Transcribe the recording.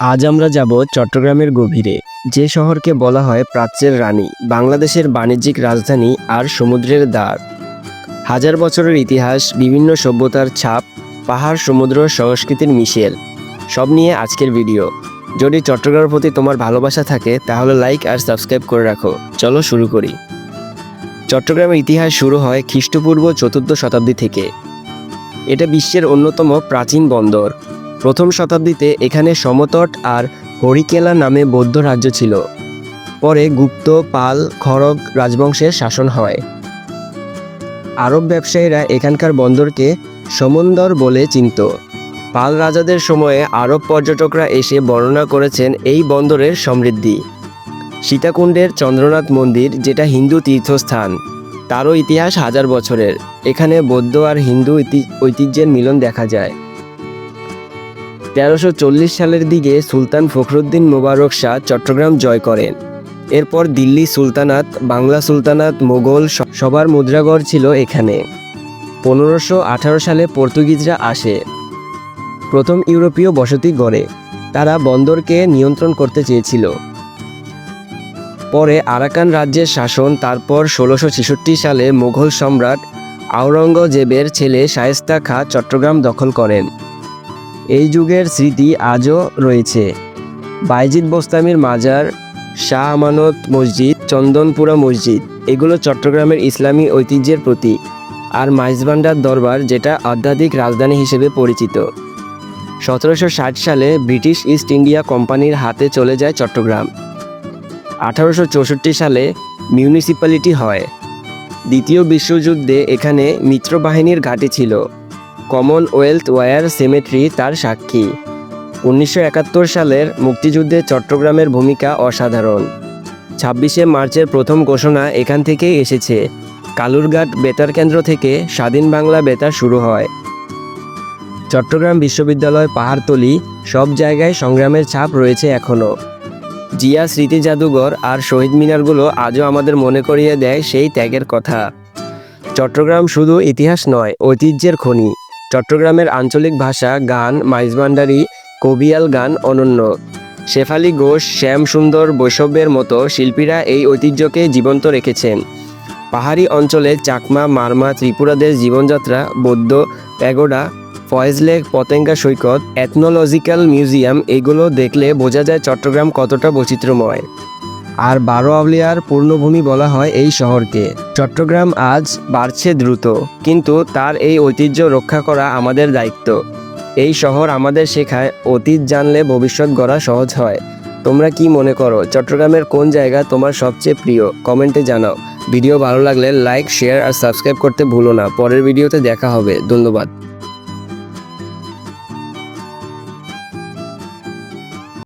আজ আমরা যাব চট্টগ্রামের গভীরে, যে শহরকে বলা হয় প্রাচ্যের রানী, বাংলাদেশের বাণিজ্যিক রাজধানী আর সমুদ্রের দ্বার। হাজার বছরের ইতিহাস, বিভিন্ন সভ্যতার ছাপ, পাহাড়, সমুদ্র, সংস্কৃতির মিশেল। সব নিয়ে আজকের ভিডিও। যদি চট্টগ্রামের প্রতি তোমার ভালোবাসা থাকে, তাহলে লাইক আর সাবস্ক্রাইব করে রাখো। চলো শুরু করি। চট্টগ্রামের ইতিহাস শুরু হয় খ্রিস্টপূর্ব চতুর্থ শতাব্দী থেকে। এটা বিশ্বের অন্যতম প্রাচীন বন্দর। প্রথম শতাব্দীতে এখানে সমতট আর হরিকেলা নামে বৌদ্ধ রাজ্য ছিল। পরে গুপ্ত, পাল, খড়গ রাজবংশের শাসন হয়। আরব ব্যবসায়ীরা এখানকার বন্দরকে সমন্দর বলে চিনত। পাল রাজাদের সময়ে আরব পর্যটকরা এসে বর্ণনা করেছেন এই বন্দরের সমৃদ্ধি। সীতাকুণ্ডের চন্দ্রনাথ মন্দির, যেটা হিন্দু তীর্থস্থান, তারও ইতিহাস হাজার বছরের। এখানে বৌদ্ধ আর হিন্দু ঐতিহ্যের মিলন দেখা যায়। তেরোশো সালের দিকে সুলতান ফখরুদ্দিন মোবারক শাহ চট্টগ্রাম জয় করেন। এরপর দিল্লি সুলতানাত, বাংলা সুলতানাত, মোগল সবার মুদ্রাগড় ছিল এখানে। পনেরোশো সালে পর্তুগিজরা আসে। প্রথম ইউরোপীয় বসতি গড়ে। তারা বন্দরকে নিয়ন্ত্রণ করতে চেয়েছিল। পরে আরাকান রাজ্যের শাসন, তারপর ষোলোশো সালে মুঘল সম্রাট আওরঙ্গজেবের ছেলে শায়েস্তা খাঁ চট্টগ্রাম দখল করেন। এই যুগের স্মৃতি আজও রয়েছে। বাইজিদ বোস্তামির মাজার, শাহ আমানত মসজিদ, চন্দনপুরা মসজিদ, এগুলো চট্টগ্রামের ইসলামী ঐতিহ্যের প্রতীক আর মাইজবান্ডার দরবার যেটা আধ্যাত্মিক রাজধানী হিসেবে পরিচিত। সতেরোশো ষাট সালে ব্রিটিশ ইস্ট ইন্ডিয়া কোম্পানির হাতে চলে যায় চট্টগ্রাম। আঠারোশো চৌষট্টি সালে মিউনিসিপ্যালিটি হয়। দ্বিতীয় বিশ্বযুদ্ধে এখানে মিত্রবাহিনীর ঘাঁটি ছিল। কমনওয়েলথ ওয়ার সেমেট্রি তার সাক্ষী। উনিশশো একাত্তর সালের মুক্তিযুদ্ধে চট্টগ্রামের ভূমিকা অসাধারণ। ছাব্বিশে মার্চের প্রথম ঘোষণা এখান থেকেই এসেছে। কালুরঘাট বেতার কেন্দ্র থেকে স্বাধীন বাংলা বেতার শুরু হয়। চট্টগ্রাম বিশ্ববিদ্যালয় পাহাড়তলি সব জায়গায় সংগ্রামের ছাপ রয়েছে এখনও জিয়া স্মৃতি জাদুঘর আর শহীদ মিনারগুলো আজও আমাদের মনে করিয়ে দেয় সেই ত্যাগের কথা। চট্টগ্রাম শুধু ইতিহাস নয়, ঐতিহ্যের খনি। চট্টগ্রামের আঞ্চলিক ভাষা গান মাইজবান্ডারি কবিয়াল গান অনন্য। শেফালি ঘোষ, শ্যাম সুন্দর বৈষব্যের মতো শিল্পীরা এই ঐতিহ্যকে জীবন্ত রেখেছেন। পাহাড়ি অঞ্চলে চাকমা, মারমা ত্রিপুরাদের জীবনযাত্রা, বৌদ্ধ, প্যাগোডা ফয়েজলেক পতেঙ্গা সৈকত এথনোলজিক্যাল মিউজিয়াম এগুলো দেখলে বোঝা যায় চট্টগ্রাম কতটা বৈচিত্র্যময়। আর বারো আউলিয়ার পূর্ণভূমি বলা হয় এই শহরকে। চট্টগ্রাম আজ বাড়ছে দ্রুত, কিন্তু তার এই ঐতিহ্য রক্ষা করা আমাদের দায়িত্ব। এই শহর আমাদের শেখায় অতীত জানলে ভবিষ্যৎ গড়া সহজ হয়। তোমরা কি মনে করো, চট্টগ্রামের কোন জায়গা তোমার সবচেয়ে প্রিয়? কমেন্টে জানাও। ভিডিও ভালো লাগলে লাইক, শেয়ার আর সাবস্ক্রাইব করতে ভুলো না। পরের ভিডিওতে দেখা হবে। ধন্যবাদ।